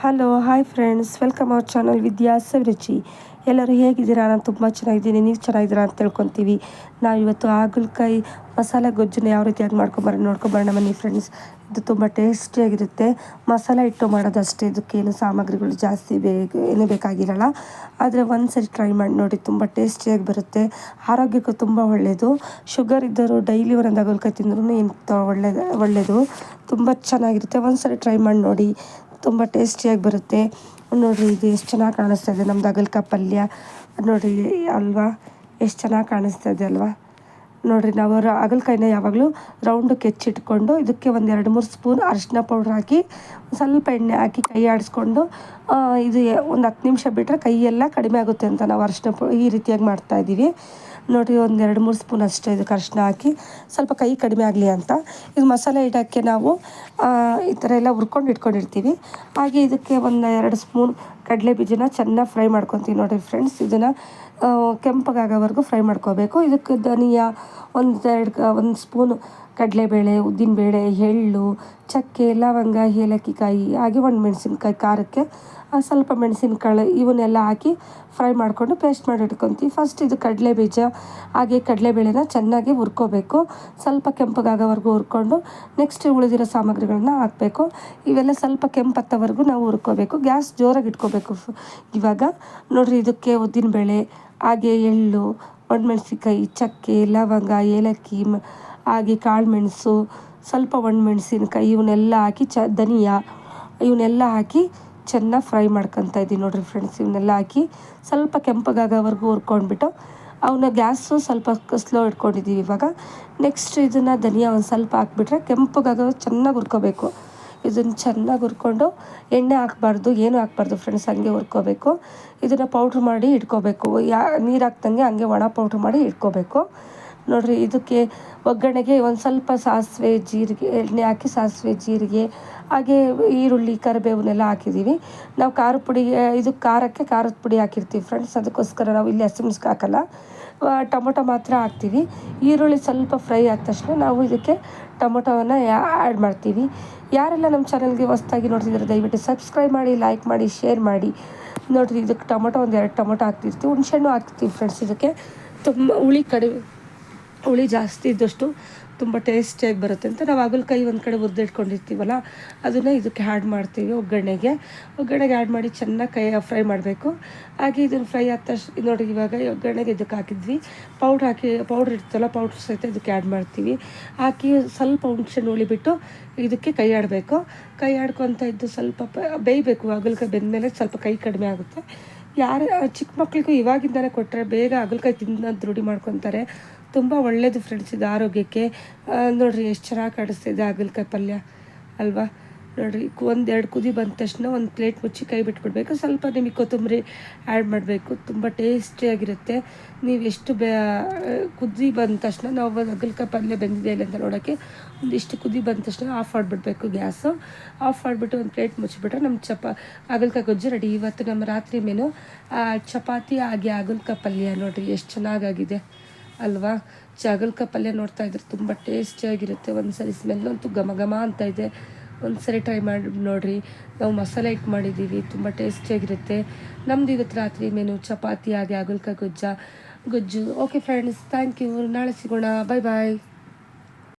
Hello hi friends welcome our channel Vidya's Ruchi ಎಲ್ಲರೂ ಹೇಗಿದ್ದೀರಾ? ನಾನು ತುಂಬ ಚೆನ್ನಾಗಿದ್ದೀನಿ. ನೀವು ಚೆನ್ನಾಗಿದ್ದೀರಾ ಅಂತ ತಿಳ್ಕೊತೀವಿ. ನಾವು ಇವತ್ತು ಹಾಗಲಕಾಯಿ ಮಸಾಲೆ ಗೊಜ್ಜನ್ನ ಯಾವ ರೀತಿಯಾಗಿ ಮಾಡ್ಕೊಂಬರೋಣ ನೋಡ್ಕೊಂಬರೋಣ ಬನ್ನಿ ಫ್ರೆಂಡ್ಸ್ ಇದು ತುಂಬ ಟೇಸ್ಟಿಯಾಗಿರುತ್ತೆ ಮಸಾಲೆ ಇಟ್ಟು ಮಾಡೋದಷ್ಟೇ. ಇದಕ್ಕೇನು ಸಾಮಗ್ರಿಗಳು ಜಾಸ್ತಿ ಬೇಕು ಏನು ಬೇಕಾಗಿರಲ್ಲ. ಆದರೆ ಒಂದು ಸರಿ ಟ್ರೈ ಮಾಡಿ ನೋಡಿ, ತುಂಬ ಟೇಸ್ಟಿಯಾಗಿ ಬರುತ್ತೆ. ಆರೋಗ್ಯಕ್ಕೂ ತುಂಬ ಒಳ್ಳೆಯದು ಶುಗರ್ ಇದ್ದರು ಡೈಲಿ ಒಂದೊಂದು ಹಾಗಲಕಾಯಿ ತಿಂದ್ರೂ ಏನು ಒಳ್ಳೆಯದು ಒಳ್ಳೆಯದು ತುಂಬ ಚೆನ್ನಾಗಿರುತ್ತೆ. ಒಂದು ಸರಿ ಟ್ರೈ ಮಾಡಿ ನೋಡಿ. ತುಂಬ ಟೇಸ್ಟಿಯಾಗಿ ಬರುತ್ತೆ. ನೋಡಿರಿ ಇದು ಎಷ್ಟು ಚೆನ್ನಾಗಿ ಕಾಣಿಸ್ತಾ ಇದೆ. ನಮ್ದು ಅಗಲ್ಕಾಯಿ ಪಲ್ಯ. ನೋಡಿರಿ, ಅಲ್ವಾ? ಎಷ್ಟು ಚೆನ್ನಾಗಿ ಕಾಣಿಸ್ತಾ ಇದೆ ಅಲ್ವಾ? ನೋಡಿರಿ, ನಾವು ಅಗಲಕಾಯಿನ ಯಾವಾಗಲೂ ರೌಂಡು ಕೆಚ್ಚಿಟ್ಕೊಂಡು ಇದಕ್ಕೆ ಒಂದು ಎರಡು ಮೂರು ಸ್ಪೂನ್ ಅರಿಶಿನ ಪೌಡ್ರ್ ಹಾಕಿ ಸ್ವಲ್ಪ ಎಣ್ಣೆ ಹಾಕಿ ಕೈ ಆಡಿಸ್ಕೊಂಡು ಇದು ಒಂದು ಹತ್ತು ನಿಮಿಷ ಬಿಟ್ಟರೆ ಕೈಯೆಲ್ಲ ಕಡಿಮೆ ಆಗುತ್ತೆ ಅಂತ ನಾವು ಅರಿಶಿನ ಈ ರೀತಿಯಾಗಿ ಮಾಡ್ತಾಯಿದ್ದೀವಿ ನೋಡಿ, ಒಂದು ಎರಡು ಮೂರು ಸ್ಪೂನ್ ಅಷ್ಟೇ ಇದಕ್ಕೆ ಅರಿಶಿನ ಹಾಕಿ, ಸ್ವಲ್ಪ ಕೈ ಕಡಿಮೆ ಆಗಲಿ ಅಂತ. ಇದು ಮಸಾಲೆ ಇಡೋಕ್ಕೆ ನಾವು ಈ ಥರ ಎಲ್ಲ ಹುರ್ಕೊಂಡು ಇಟ್ಕೊಂಡಿರ್ತೀವಿ. ಹಾಗೆ ಇದಕ್ಕೆ ಒಂದು ಎರಡು ಸ್ಪೂನ್ ಕಡಲೆ ಬೀಜನ ಚೆನ್ನಾಗಿ ಫ್ರೈ ಮಾಡ್ಕೊತೀವಿ ನೋಡಿರಿ ಫ್ರೆಂಡ್ಸ್. ಇದನ್ನು ಕೆಂಪಗಾಗೋವರೆಗೂ ಫ್ರೈ ಮಾಡ್ಕೋಬೇಕು. ಇದಕ್ಕೆ ಧನಿಯಾ ಒಂದು ಎರಡು, ಒಂದು ಸ್ಪೂನು ಕಡಲೆಬೇಳೆ, ಉದ್ದಿನಬೇಳೆ, ಎಳ್ಳು, ಚಕ್ಕೆ, ಲವಂಗ, ಏಲಕ್ಕಿಕಾಯಿ, ಹಾಗೆ ಒಂದು ಮೆಣಸಿನ್ಕಾಯಿ, ಖಾರಕ್ಕೆ ಸ್ವಲ್ಪ ಮೆಣಸಿನ್ಕಾಳು ಇವನ್ನೆಲ್ಲ ಹಾಕಿ ಫ್ರೈ ಮಾಡಿಕೊಂಡು ಪೇಸ್ಟ್ ಮಾಡಿ ಇಟ್ಕೊತೀವಿ. ಫಸ್ಟ್ ಇದು ಕಡಲೆ ಬೀಜ, ಹಾಗೆ ಕಡಲೆಬೇಳೆನ ಚೆನ್ನಾಗಿ ಹುರ್ಕೋಬೇಕು. ಸ್ವಲ್ಪ ಕೆಂಪಗಾಗೋವರೆಗೂ ಹುರ್ಕೊಂಡು ನೆಕ್ಸ್ಟ್ ಉಳಿದಿರೋ ಸಾಮಗ್ರಿಗಳನ್ನ ಹಾಕಬೇಕು. ಇವೆಲ್ಲ ಸ್ವಲ್ಪ ಕೆಂಪತ್ತವರೆಗೂ ನಾವು ಹುರ್ಕೋಬೇಕು. ಗ್ಯಾಸ್ ಜೋರಾಗಿ ಇಟ್ಕೋಬೇಕು. ಇವಾಗ ನೋಡಿರಿ, ಇದಕ್ಕೆ ಉದ್ದಿನಬೇಳೆ, ಹಾಗೆ ಎಳ್ಳು ಒಣಮೆಣಸಿನ್ಕಾಯಿ ಚಕ್ಕೆ, ಲವಂಗ, ಏಲಕ್ಕಿ ಹಾಗೆ ಕಾಳು ಮೆಣಸು, ಸ್ವಲ್ಪ ಒಣಮೆಣ್ಸಿನ್ಕಾಯಿ, ಇವನ್ನೆಲ್ಲ ಹಾಕಿ ಚ ಧನಿಯಾ, ಇವನ್ನೆಲ್ಲ ಹಾಕಿ ಚೆನ್ನಾಗಿ ಫ್ರೈ ಮಾಡ್ಕೊತಾ ಇದ್ದೀನಿ ನೋಡಿರಿ ಫ್ರೆಂಡ್ಸ್ ಇವನ್ನೆಲ್ಲ ಹಾಕಿ ಸ್ವಲ್ಪ ಕೆಂಪಗಾಗೋವರೆಗೂ ಹುರ್ಕೊಂಡ್ಬಿಟ್ಟು ಅವನ್ನ ಗ್ಯಾಸು ಸ್ವಲ್ಪ ಸ್ಲೋ ಇಟ್ಕೊಂಡಿದ್ದೀವಿ ಇವಾಗ. ನೆಕ್ಸ್ಟ್ ಇದನ್ನು ಧನಿಯಾ ಒಂದು ಸ್ವಲ್ಪ ಹಾಕ್ಬಿಟ್ರೆ ಕೆಂಪಗಾಗೋ ಚೆನ್ನಾಗಿ ಹುರ್ಕೋಬೇಕು. ಇದನ್ನು ಚೆನ್ನಾಗಿ ಹುರ್ಕೊಂಡು ಎಣ್ಣೆ ಹಾಕ್ಬಾರ್ದು, ಏನು ಹಾಕ್ಬಾರ್ದು ಫ್ರೆಂಡ್ಸ್ ಹಂಗೆ ಹುರ್ಕೋಬೇಕು. ಇದನ್ನು ಪೌಡ್ರ್ ಮಾಡಿ ಇಟ್ಕೋಬೇಕು. ಯಾ ನೀರು ಹಾಕ್ದಂಗೆ ಹಂಗೆ ಒಣ ಪೌಡ್ರ್ ಮಾಡಿ ಇಟ್ಕೋಬೇಕು. ನೋಡಿರಿ, ಇದಕ್ಕೆ ಒಗ್ಗರಣೆಗೆ ಒಂದು ಸ್ವಲ್ಪ ಸಾಸಿವೆ ಜೀರಿಗೆ ಎಣ್ಣೆ ಹಾಕಿ ಸಾಸಿವೆ ಜೀರಿಗೆ, ಹಾಗೆ ಈರುಳ್ಳಿ, ಕರಿಬೇವನ್ನೆಲ್ಲ ಹಾಕಿದ್ದೀವಿ ನಾವು ಖಾರದ ಪುಡಿ ಇದು ಖಾರಕ್ಕೆ ಖಾರದ ಪುಡಿ ಹಾಕಿರ್ತೀವಿ ಫ್ರೆಂಡ್ಸ್ ಅದಕ್ಕೋಸ್ಕರ ನಾವು ಇಲ್ಲಿ ಹಸಿಮೆಣ್ಸಿಗೆ ಹಾಕಲ್ಲ. ಟೊಮೊಟೊ ಮಾತ್ರ ಹಾಕ್ತೀವಿ. ಈರುಳ್ಳಿ ಸ್ವಲ್ಪ ಫ್ರೈ ಆದ ತಕ್ಷಣ ನಾವು ಇದಕ್ಕೆ ಟೊಮೊಟೊವನ್ನು ಆ್ಯಡ್ ಮಾಡ್ತೀವಿ. ಯಾರೆಲ್ಲ ನಮ್ಮ ಚಾನಲ್ಗೆ ಹೊಸ್ದಾಗಿ ನೋಡ್ತಿದ್ದಾರೆ ದಯವಿಟ್ಟು ಸಬ್ಸ್ಕ್ರೈಬ್ ಮಾಡಿ ಲೈಕ್ ಮಾಡಿ ಶೇರ್ ಮಾಡಿ. ನೋಡಿರಿ, ಇದಕ್ಕೆ ಟೊಮೊಟೊ ಒಂದು ಎರಡು ಟೊಮೊಟೊ ಹಾಕ್ತಿರ್ತೀವಿ. ಹುಣಸೆಹಣ್ಣು ಹಾಕ್ತಿವಿ ಫ್ರೆಂಡ್ಸ್ ಇದಕ್ಕೆ ತುಂಬ ಹುಳಿ ಕಡಿಮೆ ಹುಳಿ ಜಾಸ್ತಿ ಇದ್ದಷ್ಟು ತುಂಬ ಟೇಸ್ಟಿಯಾಗಿ ಬರುತ್ತೆ ಅಂತ ನಾವು ಹಾಗಲಕಾಯಿ ಒಂದು ಕಡೆ ಹುರಿದಿಟ್ಕೊಂಡಿರ್ತೀವಲ್ಲ, ಅದನ್ನು ಇದಕ್ಕೆ ಆ್ಯಡ್ ಮಾಡ್ತೀವಿ ಒಗ್ಗರಣೆಗೆ. ಒಗ್ಗರಣೆಗೆ ಆ್ಯಡ್ ಮಾಡಿ ಚೆನ್ನಾಗಿ ಕೈ ಫ್ರೈ ಮಾಡಬೇಕು. ಹಾಗೆ ಇದನ್ನು ಫ್ರೈ ಆದ ತಕ್ಷಣ ನೋಡಿ ಇವಾಗ ಒಗ್ಗರಣೆಗೆ ಇದಕ್ಕೆ ಹಾಕಿದ್ವಿ. ಪೌಡ್ರ್ ಹಾಕಿ ಪೌಡ್ರ್ ಇರ್ತಲ್ಲ ಪೌಡ್ರ್ ಸಹಿತ ಇದಕ್ಕೆ ಆ್ಯಡ್ ಮಾಡ್ತೀವಿ. ಹಾಕಿ ಸ್ವಲ್ಪ ಹುಣ್ಸೆಣ್ಣು ಉಳಿಬಿಟ್ಟು ಇದಕ್ಕೆ ಕೈ ಆಡಬೇಕು. ಕೈ ಆಡ್ಕೊತ ಇದ್ದು ಸ್ವಲ್ಪ ಬೇಯಬೇಕು. ಹಾಗಲಕಾಯಿ ಬೆಂದಮೇಲೆ ಸ್ವಲ್ಪ ಕೈ ಕಡಿಮೆ ಆಗುತ್ತೆ. ಯಾರು ಚಿಕ್ಕ ಮಕ್ಳಿಗೂ ಇವಾಗಿಂದಲೇ ಕೊಟ್ಟರೆ ಬೇಗ ಹಾಗಲಕಾಯಿ ತಿನ್ನೋದು ರೂಢಿ ಮಾಡ್ಕೊತಾರೆ. ತುಂಬ ಒಳ್ಳೆಯದು ಫ್ರೆಂಡ್ಸ್ ಇದು ಆರೋಗ್ಯಕ್ಕೆ. ನೋಡಿರಿ, ಎಷ್ಟು ಚೆನ್ನಾಗಿ ಕಾಣಿಸ್ತಿದೆ ಹಾಗಲಕಾಯಿ ಪಲ್ಯ. ಅಲ್ವಾ? ನೋಡಿರಿ ಒಂದೆರಡು ಕುದಿ ಬಂದ ತಕ್ಷಣ ಒಂದು ಪ್ಲೇಟ್ ಮುಚ್ಚಿ ಕೈ ಬಿಟ್ಬಿಡ್ಬೇಕು. ಸ್ವಲ್ಪ ನಿಮಗೆ ಕೊತ್ತಂಬರಿ ಆ್ಯಡ್ ಮಾಡಬೇಕು. ತುಂಬ ಟೇಸ್ಟಿಯಾಗಿರುತ್ತೆ ನೀವು ಎಷ್ಟು ಬೆ ಕುದಿ ಬಂದ ತಕ್ಷಣ ನಾವು ಹಾಗಲಕಾಯಿ ಪಲ್ಯ ಬೆಂದಿದೆ ಇಲ್ಲ ಅಂತ ನೋಡೋಕ್ಕೆ ಒಂದಿಷ್ಟು ಕುದಿ ಬಂದ ತಕ್ಷಣ ಆಫ್ ಮಾಡಿಬಿಡ್ಬೇಕು ಗ್ಯಾಸು. ಆಫ್ ಮಾಡಿಬಿಟ್ಟು ಒಂದು ಪ್ಲೇಟ್ ಮುಚ್ಚಿಬಿಟ್ರೆ ನಮ್ಮ ಚಪ ಹಾಗಲಕಾಯಿ ಗೊಜ್ಜು ರೆಡಿ. ಇವತ್ತು ನಮ್ಮ ರಾತ್ರಿ ಮೇನು ಚಪಾತಿ ಆಗಿ ಹಾಗಲಕಾಯಿ ಪಲ್ಯ ನೋಡಿರಿ ಎಷ್ಟು ಚೆನ್ನಾಗಾಗಿದೆ ಅಲ್ವಾ? ಚಗಲ್ಕ ಪಲ್ಯ ನೋಡ್ತಾ ಇದ್ರೆ ತುಂಬ ಟೇಸ್ಟಿಯಾಗಿರುತ್ತೆ ಒಂದು ಸರಿ ಸ್ಮೆಲ್ ಅಂತೂ ಘಮ ಘಮ ಅಂತ ಇದೆ. ಒಂದು ಸರಿ ಟ್ರೈ ಮಾಡಿ, ನೋಡಿರಿ. ನಾವು ಮಸಾಲೆ ಇಟ್ಟು ಮಾಡಿದ್ದೀವಿ, ತುಂಬ ಟೇಸ್ಟಿಯಾಗಿರುತ್ತೆ ನಮ್ದು ಇವತ್ತು ರಾತ್ರಿ ಮೆನು ಚಪಾತಿ, ಹಾಗೆ ಹಾಗಲ್ಕಾಯಿ ಗೊಜ್ಜ. ಗೊಜ್ಜು. ಓಕೆ ಫ್ರೆಂಡ್ಸ್ ಥ್ಯಾಂಕ್ ಯು ನಾಳೆ ಸಿಗೋಣ. ಬಾಯ್ ಬಾಯ್